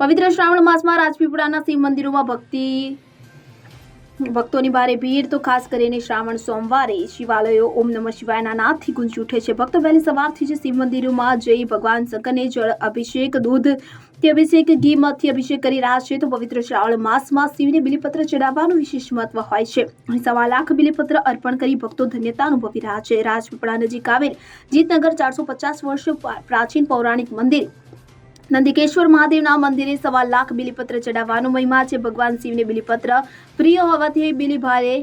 પવિત્ર શ્રાવણ માસમાં રાજપીપળાના શિવ મંદિરોમાં ભક્તિ ભક્તોની ભારે ભીડ તો ખાસ કરીને શ્રાવણ સોમવારે શિવાલયો ઓમ નમઃ શિવાયના નાદથી ગુંજી ઉઠે છે. ભક્તો વહેલી સવારથી જ શિવ મંદિરોમાં જઈ ભગવાન શંકરને જળ અભિષેક, દૂધ, તે અભિષેક, ઘી મધથી અભિષેક કરી રહ્યા છે. તો પવિત્ર શ્રાવણ માસમાં શિવને બિલીપત્ર ચડાવવાનું વિશેષ મહત્વ હોય છે. સવા લાખ બિલીપત્ર અર્પણ કરી ભક્તો ધન્યતા અનુભવી રહ્યા છે. રાજપીપળા નજીક આવેલ જીતનગર ચારસો પચાસ વર્ષ પ્રાચીન પૌરાણિક મંદિર નંદિકેશ્વર મહાદેવના મંદિરે સવા લાખ બિલીપત્ર ચડાવવાનો મહિમા છે ભગવાન શિવને બિલીપત્ર પ્રિય હોવાથી બિલી ભારે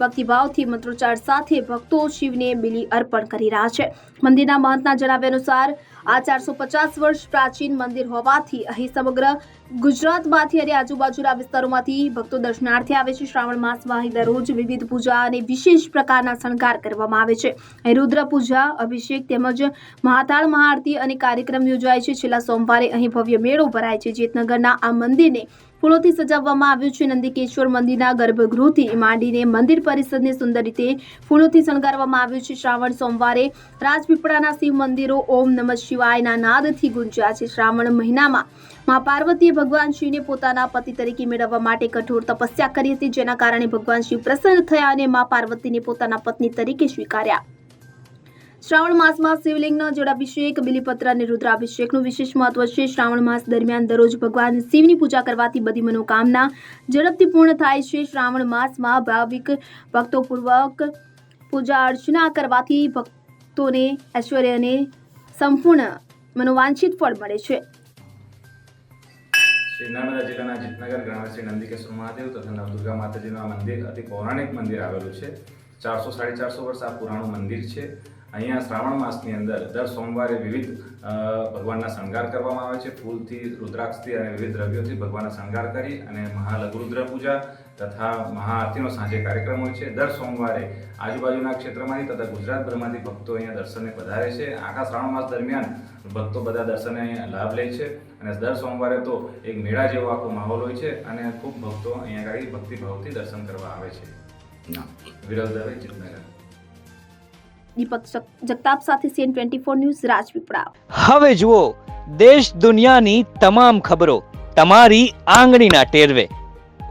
ભક્તિભાવથી મંત્રોચ્ચાર સાથે ભક્તો શિવને બિલી અર્પણ કરી રહ્યા છે. મંદિરના મહંતના જણાવ્યા અનુસાર, આ ચારસો પચાસ વર્ષ પ્રાચીન મંદિર હોવાથી અહીં સમગ્ર ગુજરાતમાંથી અને આજુબાજુના વિસ્તારોમાંથી ભક્તો દર્શનાર્થે આવે છે. શ્રાવણ માસમાં અહીં દરરોજ વિવિધ પૂજા અને વિશેષ પ્રકારના શણગાર કરવામાં આવે છે. અહીં રુદ્ર પૂજા, અભિષેક તેમજ મહાતાળ મહાઆરતી અને કાર્યક્રમ યોજાય છે. છેલ્લા સોમવારે અહીં ભવ્ય મેળો ભરાય છે. જેતનગરના આ મંદિરને ફૂલોથી સજાવવામાં આવ્યું છે. નંદિકેશ્વર મંદિરના ગર્ભગૃહથી માંડીને મંદિર પરિસરને સુંદર રીતે ફૂલોથી શણગારવામાં આવ્યું છે. શ્રાવણ સોમવારે રાજપીપળાના શિવ મંદિરો ઓમ નમઃ શિવાયના નાદથી ગુંજ્યા છે. શ્રાવણ મહિનામાં મા પાર્વતીએ ભગવાન શિવને પોતાના પતિ તરીકે મેળવવા માટે કઠોર તપસ્યા કરી હતી, જેના કારણે ભગવાન શિવ પ્રસન્ન થયા અને મા પાર્વતીને પોતાના પત્ની તરીકે સ્વીકાર્યા. શ્રાવણ માસમાં શિવલિંગનો જળાભિષેક, બિલીપત્ર અને રુદ્રાભિષેકનું વિશેષ મહત્વ છે. શ્રાવણ માસ દરમિયાન દરરોજ ભગવાન શિવની પૂજા કરવાથી બધી મનોકામના ઝડપથી પૂર્ણ થાય છે. શ્રાવણ માસમાં ભાવિક ભક્તોપૂર્વક પૂજા અર્ચના કરવાથી ભક્તોને ઐશ્વર્ય અને સંપૂર્ણ મનોવાંછિત ફળ મળે છે. નર્મદા જિલ્લાના જીતનગર ગ્રામે નંદિકેશ્વર મહાદેવ તથા નવદુર્ગા માતાજીનું મંદિર અતિ પૌરાણિક મંદિર આવેલું છે. ચારસો, સાડી ચારસો વર્ષ આ પુરાણું મંદિર છે. અહીંયા શ્રાવણ માસની અંદર દર સોમવારે વિવિધ ભગવાનના શણગાર કરવામાં આવે છે. ફૂલથી રુદ્રાક્ષથી અને વિવિધ દ્રવ્યોથી ભગવાનના શણગાર કરી અને મહાલઘુરુદ્ર પૂજા તથા મહાઆરતીનો સાંજે કાર્યક્રમ હોય છે. દર સોમવારે આજુબાજુના ક્ષેત્રમાંથી તથા ગુજરાતભરમાંથી ભક્તો અહીંયા દર્શને પધારે છે. આખા શ્રાવણ માસ દરમિયાન ભક્તો બધા દર્શને અહીંયા લાભ લે છે અને દર સોમવારે તો એક મેળા જેવો આખો માહોલ હોય છે અને ખૂબ ભક્તો અહીંયા આગળ ભક્તિભાવથી દર્શન કરવા આવે છે. વિરલ દવે જીતનગર. દીપક જગતાપ સાથે CN twenty four news Rajpipla. હવે જુઓ, દેશ દુનિયાની તમામ ખબરો તમારી આંગળીના ટેરવે.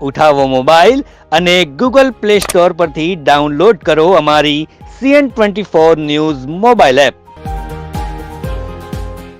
ઉઠાવો મોબાઈલ અને ગૂગલ પ્લે સ્ટોર પરથી ડાઉનલોડ કરો અમારી CN twenty four news mobile app.